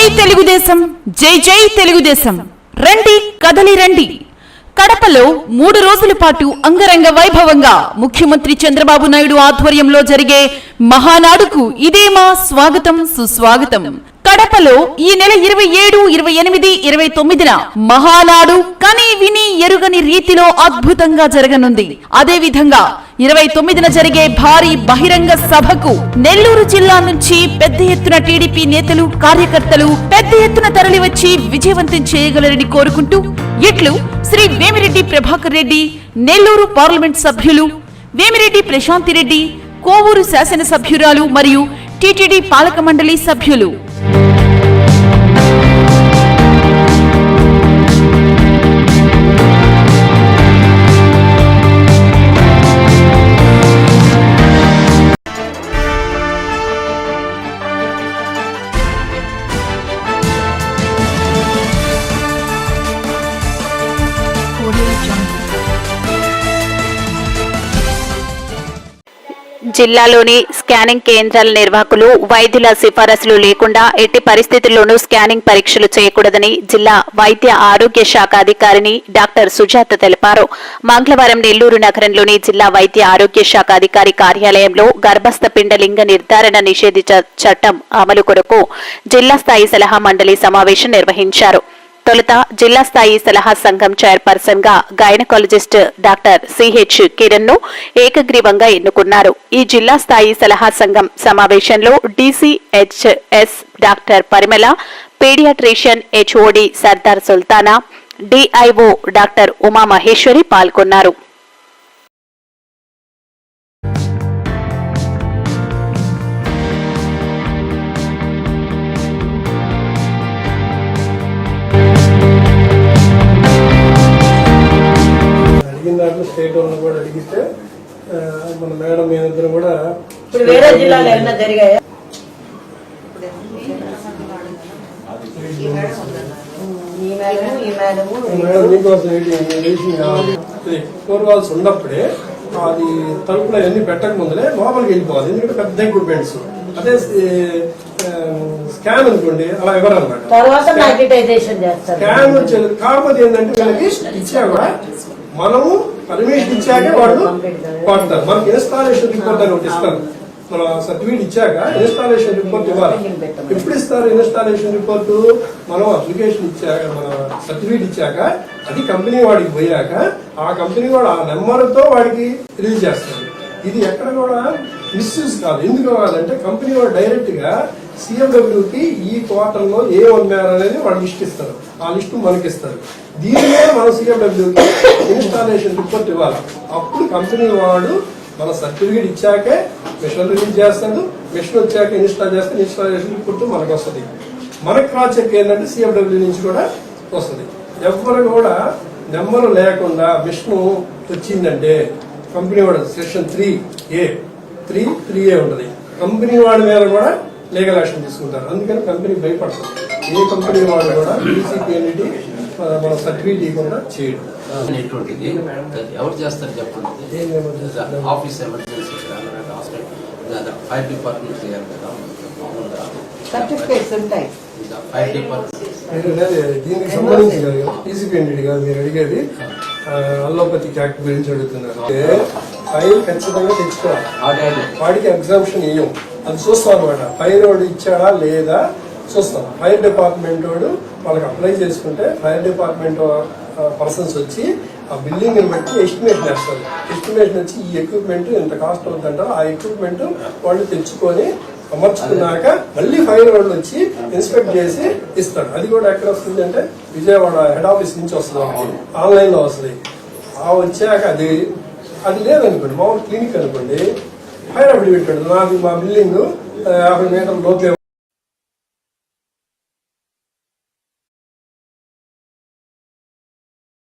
జై తెలుగుదేశం జై జై తెలుగుదేశం. రండి కదలి రండి. కడపలో మూడు రోజుల పాటు అంగరంగ వైభవంగా ముఖ్యమంత్రి చంద్రబాబు నాయుడు ఆధ్వర్యంలో జరిగే మహానాడుకు ఇదే మా స్వాగతం సుస్వాగతం. కడపలో ఈ నెల ఇరవై ఏడు ఇరవై ఎనిమిది ఇరవై తొమ్మిదిన మహానాడు కని విని ఎరుగని రీతిలో అద్భుతంగా జరగనుంది. అదే విధంగా ఇరవై తొమ్మిదిన జరిగే భారీ బహిరంగ సభకు నెల్లూరు జిల్లా నుంచి పెద్ద ఎత్తున టీడీపీ నేతలు కార్యకర్తలు పెద్ద ఎత్తున తరలివచ్చి విజయవంతం చేయగలరని కోరుకుంటూ ఇట్లు శ్రీ వేమిరెడ్డి ప్రభాకర్ రెడ్డి నెల్లూరు పార్లమెంట్ సభ్యులు వేమిరెడ్డి ప్రశాంతి రెడ్డి కోవూరు శాసన సభ్యురాలు మరియు టిటిడి పాలక మండలి సభ్యులు జిల్లాలోని స్కానింగ్ కేంద్రాల నిర్వాహకులు వైద్యుల సిఫారసులు లేకుండా ఎట్టి పరిస్థితుల్లోనూ స్కానింగ్ పరీక్షలు చేయకూడదని జిల్లా వైద్య ఆరోగ్య శాఖ అధికారిని డాక్టర్ సుజాత తెలిపారు. మంగళవారం నెల్లూరు నగరంలోని జిల్లా వైద్య ఆరోగ్య శాఖ అధికారి కార్యాలయంలో గర్భస్థ పిండ లింగ నిర్ధారణ నిషేధించ చట్టం అమలు కొరకు జిల్లా స్థాయి సలహా మండలి సమావేశం నిర్వహించారు. తొలుత జిల్లా స్థాయి సలహా సంఘం చైర్పర్సన్గా గైనకాలజిస్ట్ డాక్టర్ సిహెచ్ కిరణ్ను ఏకగ్రీవంగా ఎన్నుకున్నారు. ఈ జిల్లా స్థాయి సలహా సంఘం సమావేశంలో DCHS doctor Parimala paediatrician HOD Sardar Sultana DIO doctor Uma Maheshwari పాల్గొన్నారు. స్టేట్ వాళ్ళని కూడా అడిగితే మన మేడం మేమిద్దరం కూడా ఇప్పుడు వేరే జిల్లాలో ఏమైనా జరిగాయా? ఈ మేడము ఈ మేడము మేడం మీకోసం ఏంటి రేషన్ కావాలి ఫోర్ వాల్స్ ఉన్నప్పుడే అది తలుపులో అన్ని పెట్టక ముందరే లోపలికి వెళ్ళిపోవాలి. ఎందుకంటే పెద్ద ఎక్విప్మెంట్స్ అదే స్కాన్ అనుకోండి అలా ఎవరు అనమాట స్కాన్ కాకపోతే ఏంటంటే వీళ్ళకి ఇచ్చా కూడా మనము పర్మిషన్ ఇచ్చాకే వాళ్ళు వాడతారు మనకి ఇన్స్టాలేషన్ రిపోర్ట్ అని ఒకటి ఇస్తారు. మన సర్టిఫికేట్ ఇచ్చాక ఇన్స్టాలేషన్ రిపోర్ట్ ఇవ్వాలి. ఎప్పుడు ఇస్తారు ఇన్స్టాలేషన్ రిపోర్ట్ మనం అప్లికేషన్ ఇచ్చాక మన సర్టిఫికేట్ ఇచ్చాక అది కంపెనీ వాడికి పోయాక ఆ కంపెనీ వాడు ఆ నెంబర్తో వాడికి రిలీజ్ చేస్తారు ఇది ఎక్కడ కూడా మిస్యూజ్ కాదు. ఎందుకు కావాలంటే కంపెనీ వాడు డైరెక్ట్ గా ఈ క్వార్టర్లో ఏ ఉన్నారు అనేది వాళ్ళు లిస్ట్ ఇస్తారు. ఆ లిస్టు మనకి ఇస్తారు దీనినే మనం CMW ఇన్స్టాలేషన్ రిపోర్ట్ ఇవ్వాలి. అప్పుడు కంపెనీ వాడు మన సర్టిఫికేట్ ఇచ్చాకే మిషన్ రిలీజ్ చేస్తాడు. మిషన్ వచ్చాక ఇన్స్టాల్ చేస్తే ఇన్స్టాలేషన్ రిపోర్ట్ మనకు వస్తుంది మనకు క్రాస్ చెక్ ఏంటంటే సిఎండబ్ల్యూ నుంచి కూడా వస్తుంది. ఎవరు కూడా నెంబర్ లేకుండా మిషన్ వచ్చిందంటే కంపెనీ వాడు section three A three three A ఉంటుంది. కంపెనీ వాడి మీద కూడా లీగల్ యాక్షన్ తీసుకుంటారు. అందుకని కంపెనీ భయపడతారు ఏ కంపెనీ వాడు కూడా ఈసీపీఎన్ఈడి మన సర్టిఫికేట్ ఇవ్వకుండా చేయడం అనేటువంటిది ఎవరు చేస్తారు చెప్పండి? Office emergency hospital fire department చేయాలి కదా మామూలుగా. సర్టిఫికేట్స్ ఉంటాయి. ఇంకా ఫైర్ డిపార్ట్మెంట్ మీరు అనేది దీనికి సంబంధించి కాదు. ఈసీపీఎన్ఈడి కాదు మీరు అడిగేది ఆ, అల్లోపతిక్ యాక్ట్ గురించి అడుగుతున్నారు. ఫైల్ ఖచ్చితంగా తెచ్చుకోవాలి. వాడికి ఎగ్జామ్షన్ ఇయ్యం. అది చూస్తాం అనమాట ఫైర్ వాడు ఇచ్చాడా లేదా? చూస్తాం. ఫైర్ డిపార్ట్మెంట్ వాడు వాళ్ళకి అప్లై చేసుకుంటే ఫైర్ డిపార్ట్మెంట్ పర్సన్స్ వచ్చి ఆ బిల్డింగ్ని బట్టి ఎస్టిమేషన్ వేస్తారు ఎస్టిమేషన్ వచ్చి ఈ ఎక్విప్మెంట్ ఎంత కాస్ట్ అవుతుందంటారు ఆ ఎక్విప్మెంట్ వాళ్ళు తెచ్చుకొని అమర్చుకున్నాక మళ్ళీ ఫైర్ వాళ్ళు వచ్చి ఇన్స్పెక్ట్ చేసి ఇస్తాడు. అది కూడా ఎక్కడ వస్తుంది అంటే విజయవాడ హెడ్ ఆఫీస్ నుంచి వస్తుంది ఆన్లైన్లో వస్తుంది. ఆ వచ్చాక అది అది లేదనుకోండి మామూలు క్లినిక్ అనుకోండి ఫైర్ అఫిడవిట్ పెట్టదు నాది మా బిల్డింగ్ యాభై మీటర్ల లోపే